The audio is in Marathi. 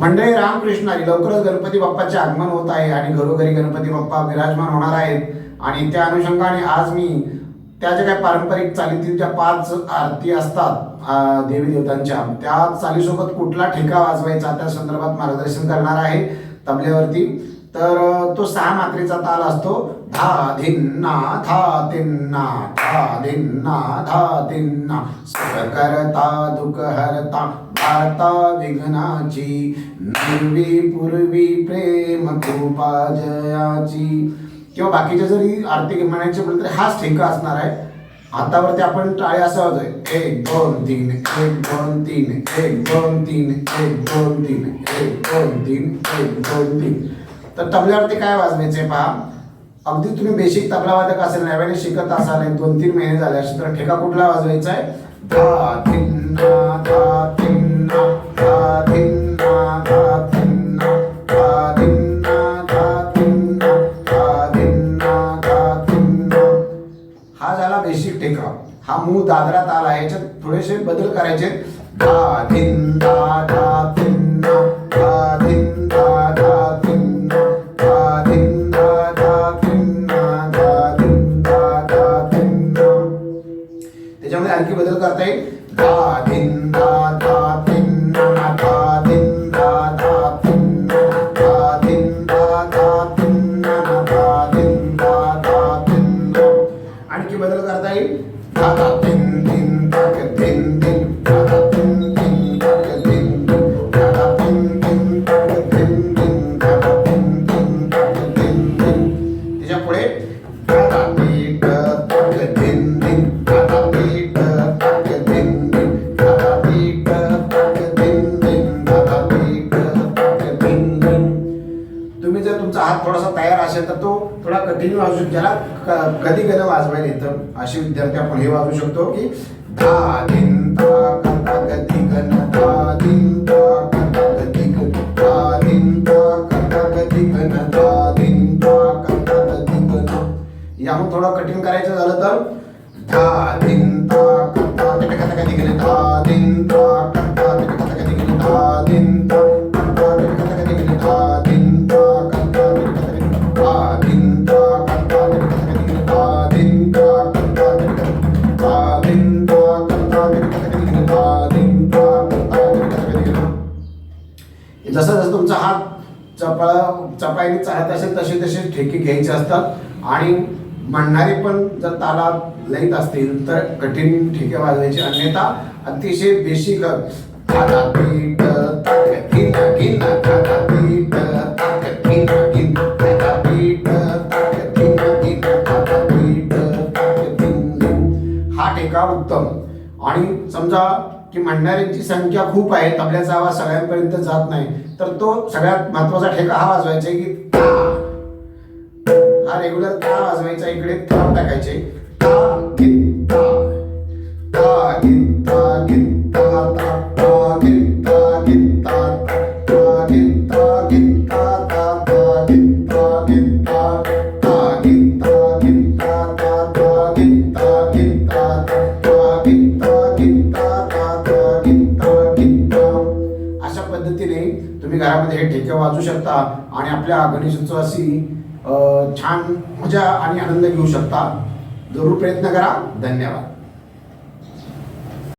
मंडळी रामकृष्ण लवकरच गणपती बाप्पाचे आगमन होत आहे आणि घरोघरी गणपती बाप्पा विराजमान होणार आहेत. आणि त्या अनुषंगाने आज मी त्या ज्या काही पारंपरिक चालीतील ज्या पाच आरती असतात देवी देवतांच्या त्या चालीसोबत कुठला ठेका वाजवायचा त्या संदर्भात मार्गदर्शन करणार आहे तबल्यावरती. तर तो सहा मात्रेचा ताल असतो. धा धिन्ना धा तिन्ना धा धिन्ना धा तिन्ना सुख करता दुःख हरता वार्ता विघ्नाची निर्वी पूर्वी प्रेम कृपा जयाची किंवा बाकीच्या जरी आरती म्हणायचे म्हटलं तरी हाच ठेका असणार आहे हातावरती आपण टाळी असं होतोय एक दोन तीन एक दोन तीन एक दोन तीन एक दोन तीन एक दोन तीन एक दोन तीन तर तबल्यावरती काय वाजवायचे पहा अगदी तुम्ही बेसिक तबला वादक असेल नव्याने शिकत असाल दोन तीन महिने झाले असेल तर ठेका कुठला वाजवायचा आहे? धा थिन्ना धा थिन्ना धा थिन्ना धा थिन्ना धा थिन्ना धा थिन्ना धा थिन्ना धा थिन्ना. हा झाला बेसिक ठेका. हा मूळ दादरा ताल आहे याच्यात थोडेसे बदल करायचे धा थिन्ना बदल करता येईल धा धिन धा धा धिन धा धिन धा धा धिन धा धिन धा धा धिन धा धिन धा धा धिन आणखी बदल करता येईल धा धा धिन धिन धाक धिन धिन धा धा धिन धिन धाक धिन धिन धा धा धिन धिन धाक धिन धिन धा धा धिन धिन धाक धिन धिन त्याच्या पुढे धा धा पीठ धाक तो कंटिन्यू वाजू ज्याला कधी कधी वाजवायला येतं असे विद्यार्थी आपण हे वाजू शकतो की धा धिन धा कथा गती गण धा धा गती गण धा धा गती गण धा धा गती गण याहून थोडं कठीण करायचं झालं तर धा दिन धा कथा गती गण धा दिन धा जसा जसं तुमचा हात चपा चपाईने चालत असेल तसे तसे ठेके घ्यायचे असतात. आणि म्हणणारे पण जर ताला लईत असतील तर कठीण ठेके वाजवायचे. अन्यथा अतिशय बेसिक हा ठेका उत्तम. आणि समजा की मांडणाऱ्यांची संख्या खूप आहे तबल्याचा आवाज सगळ्यांपर्यंत जात नाही तर तो सगळ्यात महत्त्वाचा ठेका हा वाजवायचा आहे की हा रेग्युलर का वाजवायचा इकडे? थांब टाकायचे. तुम्ही घरामध्ये हे ठेके वाजू शकता आणि आपल्या गणेशोत्सवाची अ, छान मजा आणि आनंद घेऊ शकता. जरूर प्रयत्न करा. धन्यवाद.